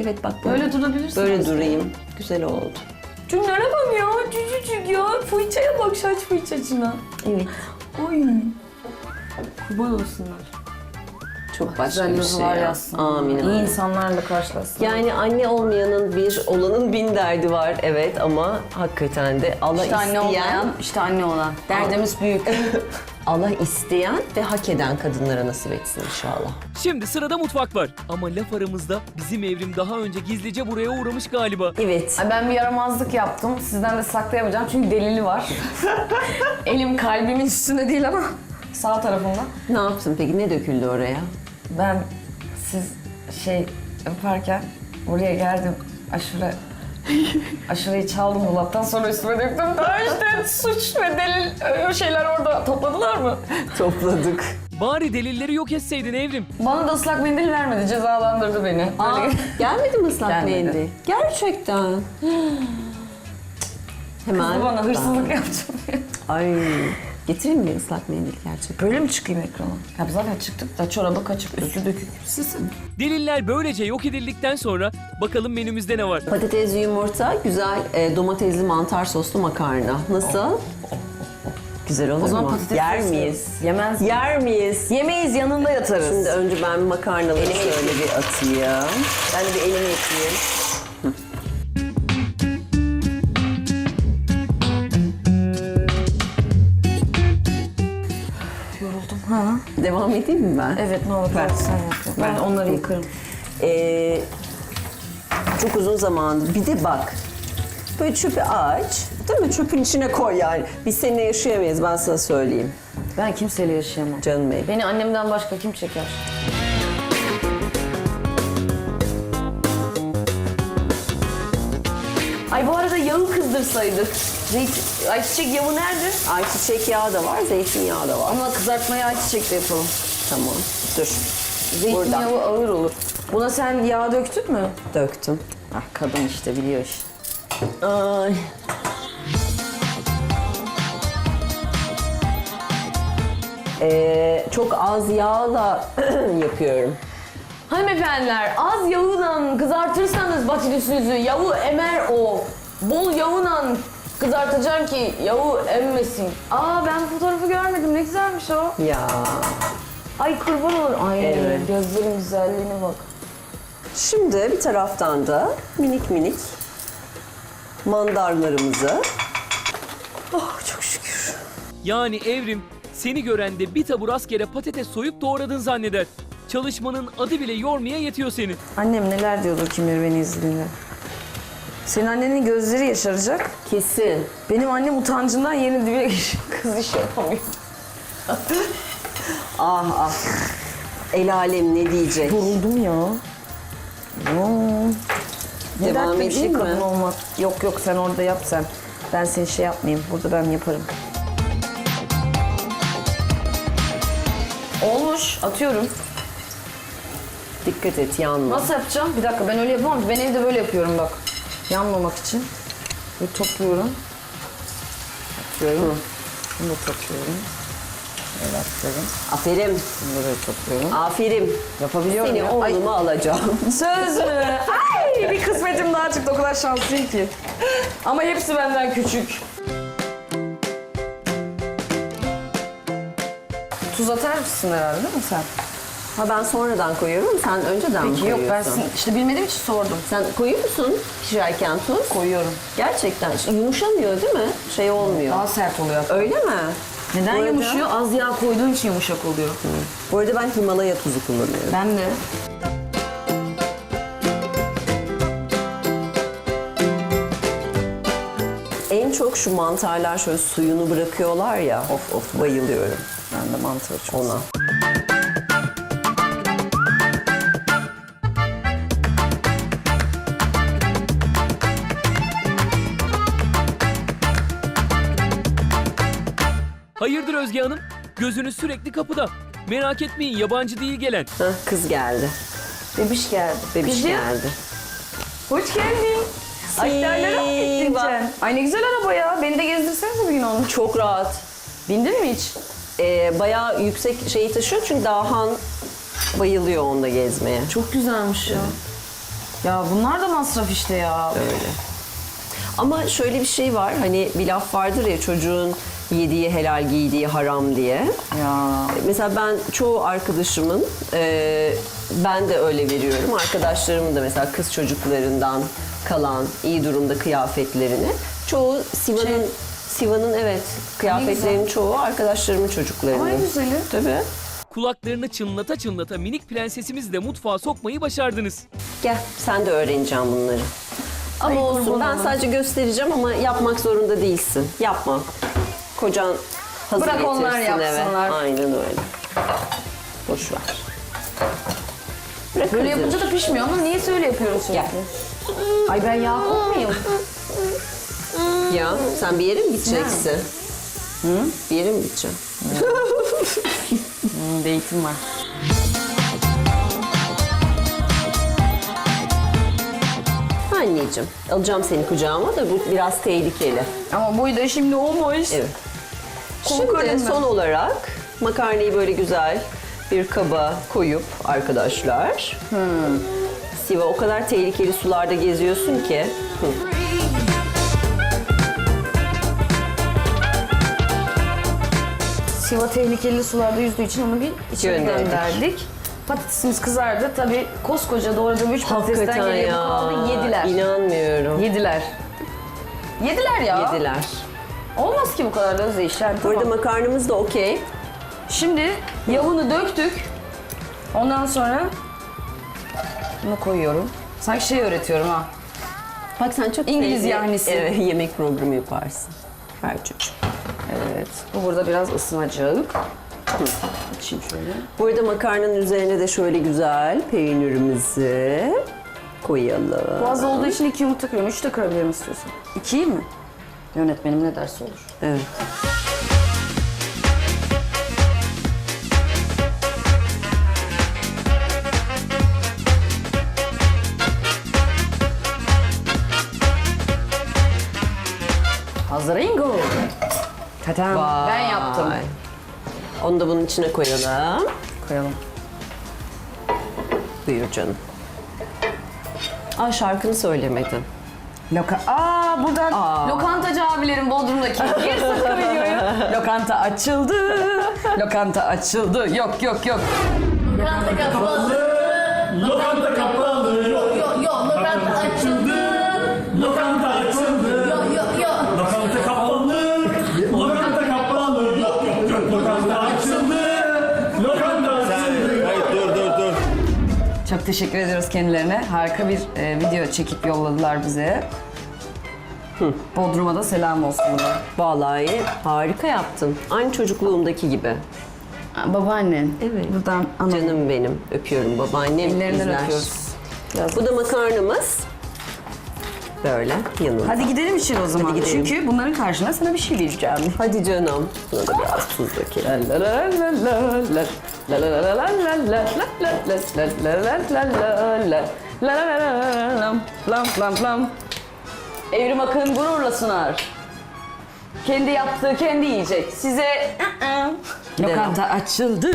Evet bak böyle. Böyle durabilirsin. Böyle aslında. durayım. Güzel oldu. Cümlere bak ya. Cücücük ya. Fırçaya bak şaş fırçacına. Evet. Oy. Kurban olsunlar. Çok başka bir şey yazılar ya. Amin. İyi amin. insanlarla karşılaşsın. Yani anne olmayanın bir, olanın bin derdi var evet ama hakikaten de Allah işte anne isteyen, olmayan, işte anne olan. Derdimiz büyük. Allah isteyen ve hak eden kadınlara nasip etsin inşallah. Şimdi sırada mutfak var. Ama laf aramızda bizim evrim daha önce gizlice buraya uğramış galiba. Evet. Ay ben bir yaramazlık yaptım. Sizden de saklayamayacağım çünkü delili var. Elim kalbimin üstünde değil ama sağ tarafında. Ne yaptın peki? Ne döküldü oraya? Ben siz şey yaparken buraya geldim. Aşure aşureyi çaldım dolaptan sonra üstüme döktüm. Daha işte suç ve delil o şeyler orada topladılar mı? Topladık. Bari delilleri yok etseydin evrim. Bana da ıslak mendil vermedi. Cezalandırdı beni. Aa, Böyle- gelmedi mi ıslak Gelmedi. mendil? Gerçekten. Hemen. Bana hırsızlık yaptım. Ay. Getireyim mi ıslak mendil gerçekten? Böyle mi çıkayım ekrana? Ya zaten çıktık da çorabı kaçıp üstü dökük. Sizin. Deliller böylece yok edildikten sonra bakalım menümüzde ne var? Patatesli yumurta, güzel e, domatesli mantar soslu makarna. Nasıl? Güzel olur O zaman mu? patates Yer sosu. miyiz? Yemez. Yer miyiz? Yemeyiz yanında yatarız. Şimdi önce ben makarnaları şöyle bir atayım. Ben de bir elimi yıkayayım. Devam edeyim mi ben? Evet ne olur Ver. sen yap. Ben Ver. onları yıkarım. Ee, çok uzun zamandır. Bir de bak. Böyle çöpü aç. Değil mi? Çöpün içine koy yani. Biz seninle yaşayamayız ben sana söyleyeyim. Ben kimseyle yaşayamam. Canım benim. Beni annemden başka kim çeker? Ay bu arada yağı kızdırsaydık. Zeytin, ayçiçek yağı nerede? Ayçiçek yağı da var, zeytinyağı da var. Ama kızartmayı ayçiçekle yapalım. Tamam. Dur. Zeytinyağı Burada. ağır olur. Buna sen yağ döktün mü? Döktüm. Ah kadın işte biliyor iş. Ay. Ee, çok az yağla yapıyorum. Hanımefendiler az yağıyla kızartırsanız patatesinizi yağı emer o. Bol yağıyla kızartacaksın ki yağı emmesin. Aa ben fotoğrafı görmedim ne güzelmiş o. Ya. Ay kurban olur. Ay Evet. gözlerin güzelliğine bak. Şimdi bir taraftan da minik minik mandarlarımızı Oh çok şükür. Yani evrim seni gören de bir tabur askere patates soyup doğradın zanneder. Çalışmanın adı bile yormaya yetiyor seni. Annem neler diyordur kim bilir beni izlediğinde. Senin annenin gözleri yaşaracak. Kesin. Benim annem utancından yeni dibe geçiyor. Kız iş yapamıyor. Ah ah. El alem ne diyecek? Yoruldum ya. Ne Devam dertli bir şey mi? kadın olmak. Yok yok sen orada yap sen. Ben seni şey yapmayayım. Burada ben yaparım. Olmuş. Atıyorum. Dikkat et yanma. Nasıl yapacağım? Bir dakika ben öyle yapamam. ki. Ben evde böyle yapıyorum bak. Yanmamak için. Böyle topluyorum. Atıyorum. Bunu da topluyorum. Böyle atıyorum. Aferin. Bunu da böyle topluyorum. Aferin. Yapabiliyorum Seni ya. Oğluma alacağım. Söz mü? Ay bir kısmetim daha çıktı. O kadar şanslıyım ki. Ama hepsi benden küçük. Tuz atar mısın herhalde değil mi sen? Ha ben sonradan koyuyorum. Sen önceden mi Peki yok koyuyorsun? ben sin- işte bilmediğim için sordum. Sen koyuyor musun pişerken tuz? Koyuyorum. Gerçekten yumuşamıyor değil mi? Şey olmuyor. Daha sert oluyor. Öyle mi? Neden Bu arada- yumuşuyor? Az yağ koyduğun için yumuşak oluyor. Bu arada ben Himalaya tuzu kullanıyorum. Ben de. En çok şu mantarlar şöyle suyunu bırakıyorlar ya. Of of bayılıyorum. Ben de mantığı çok Ona. Hayırdır Özge Hanım? Gözünüz sürekli kapıda. Merak etmeyin yabancı değil gelen. Heh, kız geldi. Bebiş geldi. Bebiş Kızım, geldi. Hoş geldin. Aktarlara mı gittin bak. sen? Ay ne güzel araba ya. Beni de gezdirsenize bir gün onu. Çok rahat. Bindin mi hiç? Ee, bayağı yüksek şeyi taşıyor çünkü Dahan bayılıyor onda gezmeye. Çok güzelmiş ya. Ya bunlar da masraf işte ya. Öyle. Ama şöyle bir şey var. Hani bir laf vardır ya çocuğun yediği helal giydiği haram diye. Ya. Mesela ben çoğu arkadaşımın e, ben de öyle veriyorum. Arkadaşlarımın da mesela kız çocuklarından kalan iyi durumda kıyafetlerini. Çoğu Siva'nın Siva'nın evet kıyafetlerinin çoğu arkadaşlarımın çocuklarının. Ay güzeli. Tabii. Kulaklarını çınlata çınlata minik prensesimizi de mutfağa sokmayı başardınız. Gel sen de öğreneceğim bunları. Ama Ay, olsun kurban ben olayım. sadece göstereceğim ama yapmak zorunda değilsin. Yapma. Kocan hazır Bırak onlar getirsin eve. yapsınlar. Aynen öyle. Boş ver. Bırak Böyle hazır. yapınca da pişmiyor ama niye öyle yapıyoruz? Gel. Ay ben yağ kokmayayım. Ya sen bir yere mi gideceksin? Hı? Bir yere mi gideceksin? Hmm, Date'im var. Anneciğim alacağım seni kucağıma da bu biraz tehlikeli. Ama bu da şimdi olmuş. Evet. Şimdi son olarak makarnayı böyle güzel bir kaba koyup arkadaşlar. Siva o kadar tehlikeli sularda geziyorsun ki. Hı. Siva tehlikeli sularda yüzdüğü için onu bir içeri Gönderdik. gönderdik. Patatesimiz kızardı. Tabii koskoca doğradığım üç patatesten Hakikaten geriye bu ya. kaldı. Yediler. İnanmıyorum. Yediler. Yediler ya. Yediler. Olmaz ki bu kadar da Özdeyiş yani. Burada Tamam. makarnamız da okey. Şimdi yavunu döktük. Ondan sonra bunu koyuyorum. Sanki şey öğretiyorum ha. Bak sen çok İngiliz sevdiğin- yahnisi. Evet, yemek programı yaparsın. Ver çocuğum. Evet. Bu burada biraz ısınacak. Açayım şöyle. Burada makarnanın üzerine de şöyle güzel peynirimizi koyalım. Boğaz olduğu için iki yumurta kırıyorum. Üç de kırabilirim istiyorsan. İkiyi mi? Yönetmenim ne derse olur. Evet. Hazırıngo. Tatam. Ben yaptım. Onu da bunun içine koyalım. Koyalım. Buyur canım. Aa şarkını söylemedin. Loka Aa buradan lokantacı abilerin Bodrum'daki. Gir sakın videoyu. Lokanta açıldı. Lokanta açıldı. Yok yok yok. Lokanta kapalı. Teşekkür ediyoruz kendilerine. Harika bir e, video çekip yolladılar bize. Bodrum'a da selam olsun buradan. Vallahi harika yaptın. Aynı çocukluğumdaki gibi. Aa, Babaannen. Evet. Buradan ana Canım benim. Öpüyorum babaannem. ellerinden izler. öpüyoruz. Biraz- Bu da makarnamız. Böyle yanına. Hadi gidelim içeri o zaman. Hadi gidelim. Çünkü bunların karşına sana bir şey vereceğim. Hadi canım. Buna da biraz tuz dökelim. Evrim Akın gururla sunar. Kendi yaptığı kendi yiyecek. Size Lokanta açıldı.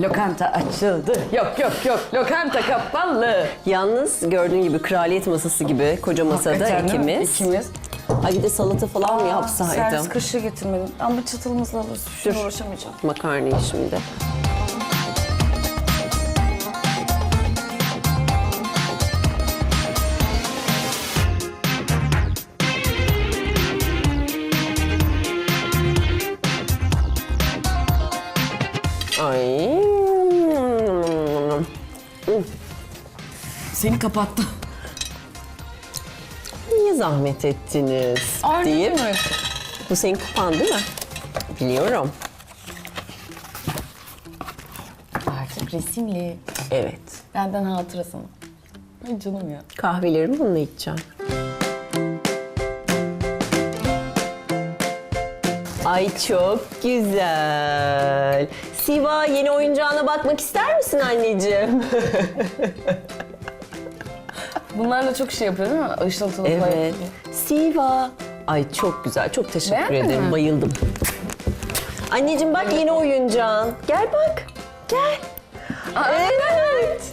Lokanta açıldı. Yok yok yok. Lokanta kapalı. Yalnız gördüğün gibi kraliyet masası gibi koca masada Hakikaten değil mi? ikimiz. İkimiz. Ay bir de salata falan mı yapsaydım? Servis kaşığı getirmedim. Ama çatalımızla alırız. Şuna uğraşamayacağım. Makarnayı şimdi. Seni kapattı. Niye zahmet ettiniz? deyip bu senin kupan değil mi? Biliyorum. Artık resimli. Evet. Benden hatırası mı? Ay canım ya. Kahvelerimi bununla içeceğim. Ay çok güzel. Siva yeni oyuncağına bakmak ister misin anneciğim? Bunlarla çok şey yapıyor değil mi? Işıltılı evet. Siva. Ay çok güzel. Çok teşekkür Beğendin ederim. mi? Bayıldım. Anneciğim bak yeni oyuncağın. Gel bak. Gel. Evet.